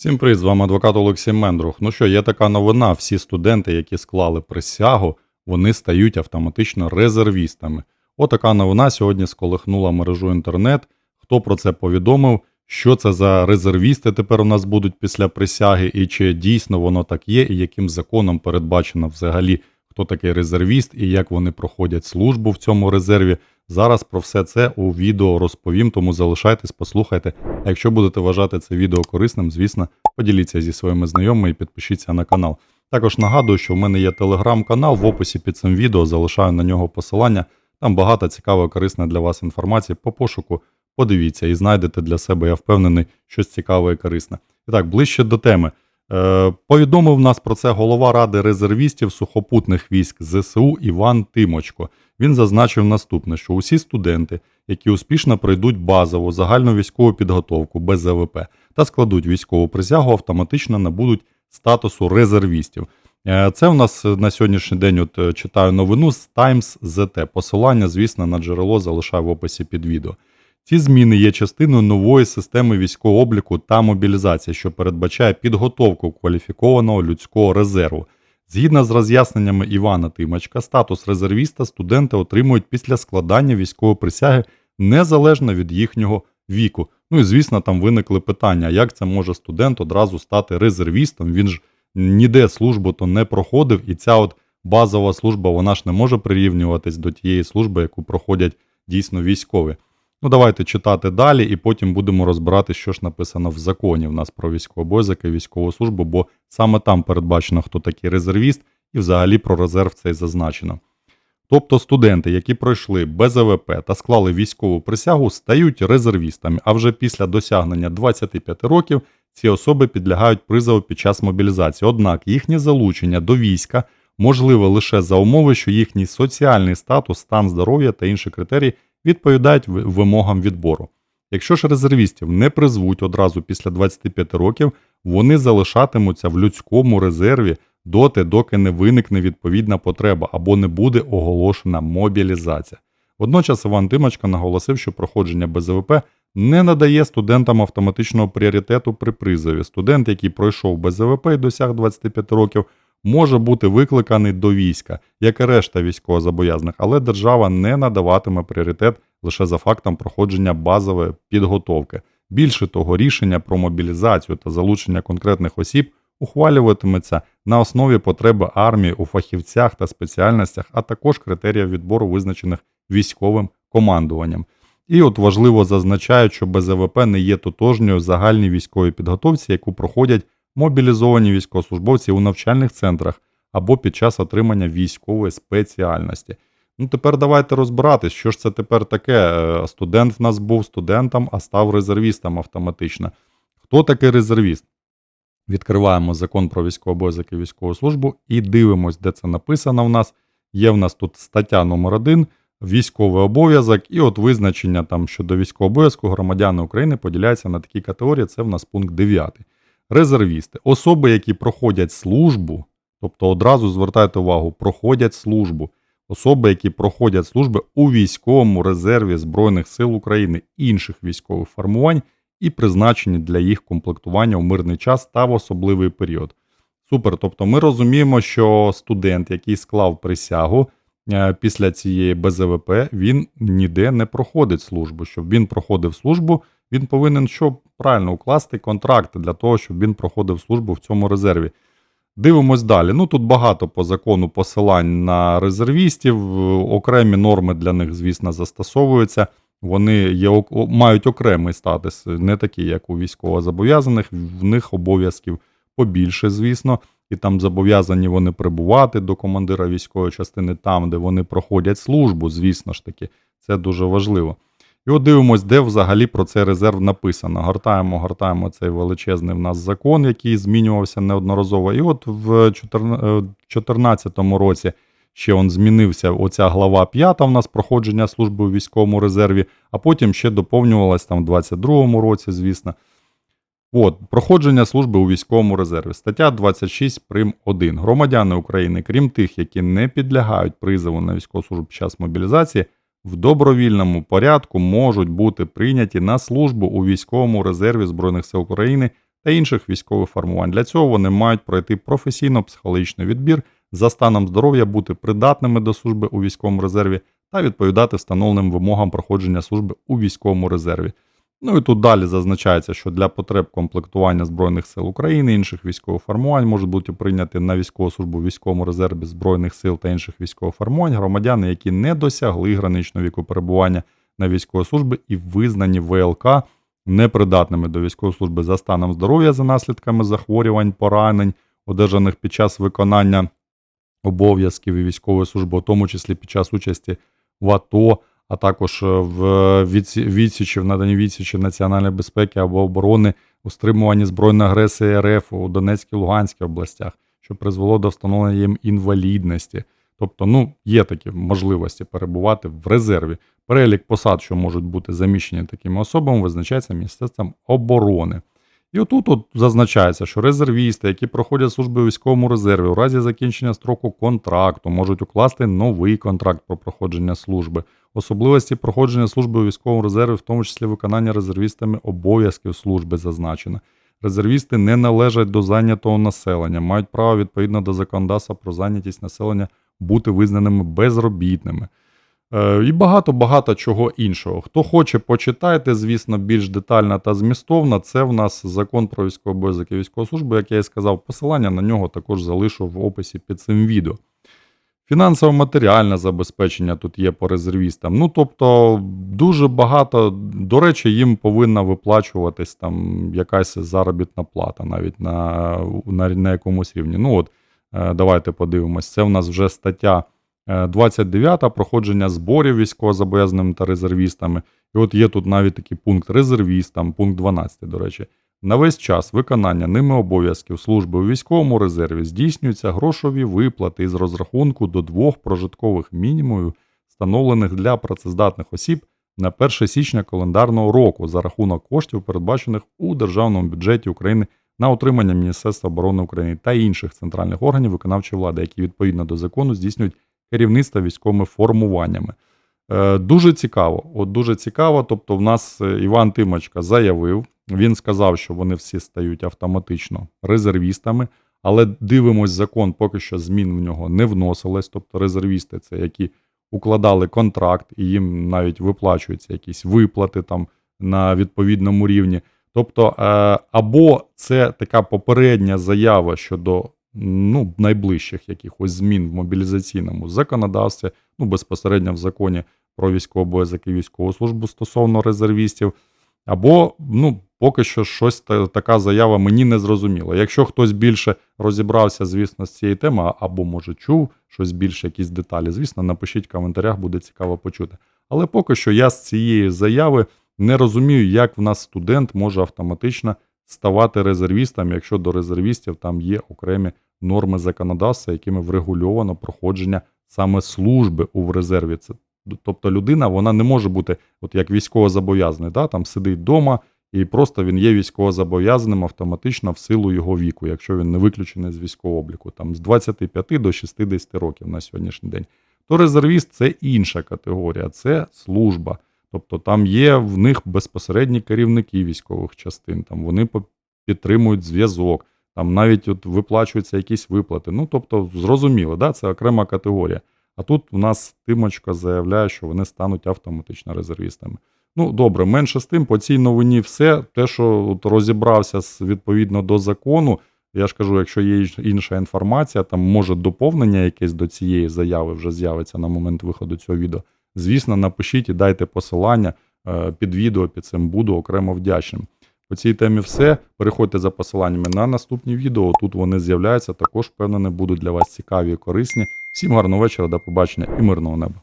Всім привіт, з вами адвокат Олексій Мендрух. Ну що, є така новина: всі студенти, які склали присягу, вони стають автоматично резервістами. Отака новина сьогодні сколихнула мережу інтернет. Хто про це повідомив? Що це за резервісти тепер у нас будуть після присяги, і чи дійсно воно так є, і яким законом передбачено взагалі, хто такий резервіст і як вони проходять службу в цьому резерві. Зараз про все це у відео розповім, тому залишайтесь, послухайте. А якщо будете вважати це відео корисним, звісно, поділіться зі своїми знайомими і підпишіться на канал. Також нагадую, що в мене є телеграм-канал, в описі під цим відео залишаю на нього посилання. Там багато цікавої, корисної для вас інформації по пошуку. Подивіться і знайдете для себе, я впевнений, щось цікаве і корисне. І так, ближче до теми. Е, повідомив нас про це голова Ради резервістів сухопутних військ ЗСУ Іван Тимочко. Він зазначив наступне: що усі студенти, які успішно пройдуть базову загальну військову підготовку без ЗВП та складуть військову присягу, автоматично набудуть статусу резервістів. Е, Це у нас на сьогоднішній день от е, читаю новину з Times ZT. Посилання, звісно, на джерело залишаю в описі під відео. Ці зміни є частиною нової системи військового обліку та мобілізації, що передбачає підготовку кваліфікованого людського резерву. Згідно з роз'ясненнями Івана Тимачка, статус резервіста студенти отримують після складання військової присяги незалежно від їхнього віку. Ну і звісно, там виникли питання, як це може студент одразу стати резервістом. Він ж ніде службу то не проходив, і ця от базова служба вона ж не може прирівнюватись до тієї служби, яку проходять дійсно військові. Ну, давайте читати далі, і потім будемо розбирати, що ж написано в законі в нас про військовий обов'язок і військову службу, бо саме там передбачено, хто такий резервіст, і взагалі про резерв цей зазначено. Тобто студенти, які пройшли без АВП та склали військову присягу, стають резервістами, а вже після досягнення 25 років ці особи підлягають призову під час мобілізації. Однак їхнє залучення до війська можливе лише за умови, що їхній соціальний статус, стан здоров'я та інші критерії відповідають вимогам відбору. Якщо ж резервістів не призвуть одразу після 25 років, вони залишатимуться в людському резерві доти, доки не виникне відповідна потреба або не буде оголошена мобілізація. Водночас Іван Тимочко наголосив, що проходження БЗВП не надає студентам автоматичного пріоритету при призові. Студент, який пройшов БЗВП і досяг 25 років, може бути викликаний до війська, як і решта військовозобов'язаних, але держава не надаватиме пріоритет лише за фактом проходження базової підготовки. Більше того, рішення про мобілізацію та залучення конкретних осіб ухвалюватиметься на основі потреби армії у фахівцях та спеціальностях, а також критеріїв відбору, визначених військовим командуванням. І от важливо зазначають, що БЗВП не є тотожньою загальній військовій підготовці, яку проходять мобілізовані військовослужбовці у навчальних центрах або під час отримання військової спеціальності. Ну, тепер давайте розбиратись, що ж це тепер таке. Е, Студент в нас був студентом, а став резервістом автоматично. Хто такий резервіст? Відкриваємо закон про військовий обов'язок і військову службу і дивимось, де це написано в нас. Є в нас тут стаття номер 1 військовий обов'язок, і от визначення там щодо військового обов'язку громадяни України поділяються на такі категорії. Це в нас пункт 9. Резервісти. Особи, які проходять службу, тобто одразу звертайте увагу, проходять службу. Особи, які проходять служби у військовому резерві Збройних сил України інших військових формувань і призначені для їх комплектування у мирний час та в особливий період. Супер. Тобто ми розуміємо, що студент, який склав присягу е, після цієї БЗВП, він ніде не проходить службу. Щоб він проходив службу, він повинен що правильно укласти контракт для того, щоб він проходив службу в цьому резерві. Дивимось далі. Ну тут багато по закону посилань на резервістів, окремі норми для них, звісно, застосовуються. Вони є, мають окремий статус, не такий, як у військовозобов'язаних. В них обов'язків побільше, звісно, і там зобов'язані вони прибувати до командира військової частини там, де вони проходять службу, звісно ж таки, це дуже важливо. І от дивимось, де взагалі про цей резерв написано. Гортаємо, гортаємо цей величезний в нас закон, який змінювався неодноразово. І от в 2014 році ще он змінився оця глава 5 в нас проходження служби у військовому резерві, а потім ще доповнювалась там в 22-му році, звісно. От, проходження служби у військовому резерві. Стаття 26 прим 1. Громадяни України, крім тих, які не підлягають призову на військову службу під час мобілізації, в добровільному порядку можуть бути прийняті на службу у військовому резерві Збройних сил України та інших військових формувань. Для цього вони мають пройти професійно-психологічний відбір, за станом здоров'я бути придатними до служби у військовому резерві та відповідати встановленим вимогам проходження служби у військовому резерві. Ну і тут далі зазначається, що для потреб комплектування Збройних сил України інших військових формувань можуть бути прийняті на військову службу військовому резерві Збройних сил та інших військових формувань громадяни, які не досягли граничного віку перебування на військовій службі і визнані ВЛК непридатними до військової служби за станом здоров'я за наслідками захворювань, поранень, одержаних під час виконання обов'язків і військової служби, у тому числі під час участі в АТО, а також е, в відсічі, в наданні відсічі національної безпеки або оборони, у стримуванні збройної агресії РФ у Донецькій Луганській областях, що призвело до встановлення їм інвалідності. Тобто, ну, є такі можливості перебувати в резерві. Перелік посад, що можуть бути заміщені такими особами, визначається Міністерством оборони. І отут от зазначається, що резервісти, які проходять службу у військовому резерві, у разі закінчення строку контракту, можуть укласти новий контракт про проходження служби. Особливості проходження служби у військовому резерві, в тому числі виконання резервістами обов'язків служби, зазначено. Резервісти не належать до зайнятого населення, мають право відповідно до законодавства про зайнятість населення бути визнаними безробітними. Е, І багато-багато чого іншого. Хто хоче, почитайте, звісно, більш детально та змістовно. Це в нас закон про військовий обов'язок і військову службу, як я і сказав, посилання на нього також залишу в описі під цим відео. Фінансово-матеріальне забезпечення тут є по резервістам. Ну, тобто, дуже багато, до речі, їм повинна виплачуватись там якась заробітна плата, навіть на, на, на якомусь рівні. Ну, от, е, давайте подивимось. Це в нас вже стаття е, 29 проходження зборів військовозобов'язаними та резервістами. І от є тут навіть такий пункт резервістам, пункт 12, до речі. На весь час виконання ними обов'язків служби у військовому резерві здійснюються грошові виплати із розрахунку до двох прожиткових мінімумів, встановлених для працездатних осіб на 1 січня календарного року за рахунок коштів, передбачених у Державному бюджеті України на утримання Міністерства оборони України та інших центральних органів виконавчої влади, які відповідно до закону здійснюють керівництво військовими формуваннями. Е, Дуже цікаво. От дуже цікаво. Тобто, в нас е, Іван Тимочка заявив, він сказав, що вони всі стають автоматично резервістами, але дивимось закон, поки що змін в нього не вносилось. Тобто резервісти це які укладали контракт, і їм навіть виплачуються якісь виплати там на відповідному рівні. Тобто, е, або це така попередня заява щодо ну, найближчих якихось змін в мобілізаційному законодавстві, ну безпосередньо в законі про військовий обов'язок і військову службу стосовно резервістів. Або, ну, поки що щось та- така заява мені не зрозуміла. Якщо хтось більше розібрався, звісно, з цієї теми, або може чув щось більше, якісь деталі, звісно, напишіть в коментарях, буде цікаво почути. Але поки що я з цієї заяви не розумію, як в нас студент може автоматично ставати резервістом, якщо до резервістів там є окремі норми законодавства, якими врегульовано проходження саме служби у резерві. Це Тобто людина вона не може бути, от як військовозобов'язаний, да, там сидить вдома, і просто він є військовозобов'язаним автоматично в силу його віку, якщо він не виключений з військового обліку, там з 25 до 60 років на сьогоднішній день. То резервіст це інша категорія, це служба. Тобто там є в них безпосередні керівники військових частин, там вони підтримують зв'язок, там навіть от виплачуються якісь виплати. Ну тобто, зрозуміло, да, це окрема категорія. А тут в нас Тимочка заявляє, що вони стануть автоматично резервістами. Ну, добре, менше з тим, по цій новині все. Те, що от розібрався з, відповідно до закону, я ж кажу, якщо є інша інформація, там може доповнення якесь до цієї заяви вже з'явиться на момент виходу цього відео. Звісно, напишіть і дайте посилання е, під відео, під цим буду окремо вдячним. По цій темі все. Переходьте за посиланнями на наступні відео. Тут вони з'являються. Також, впевнений, будуть для вас цікаві і корисні. Всім гарного вечора, до побачення і мирного неба.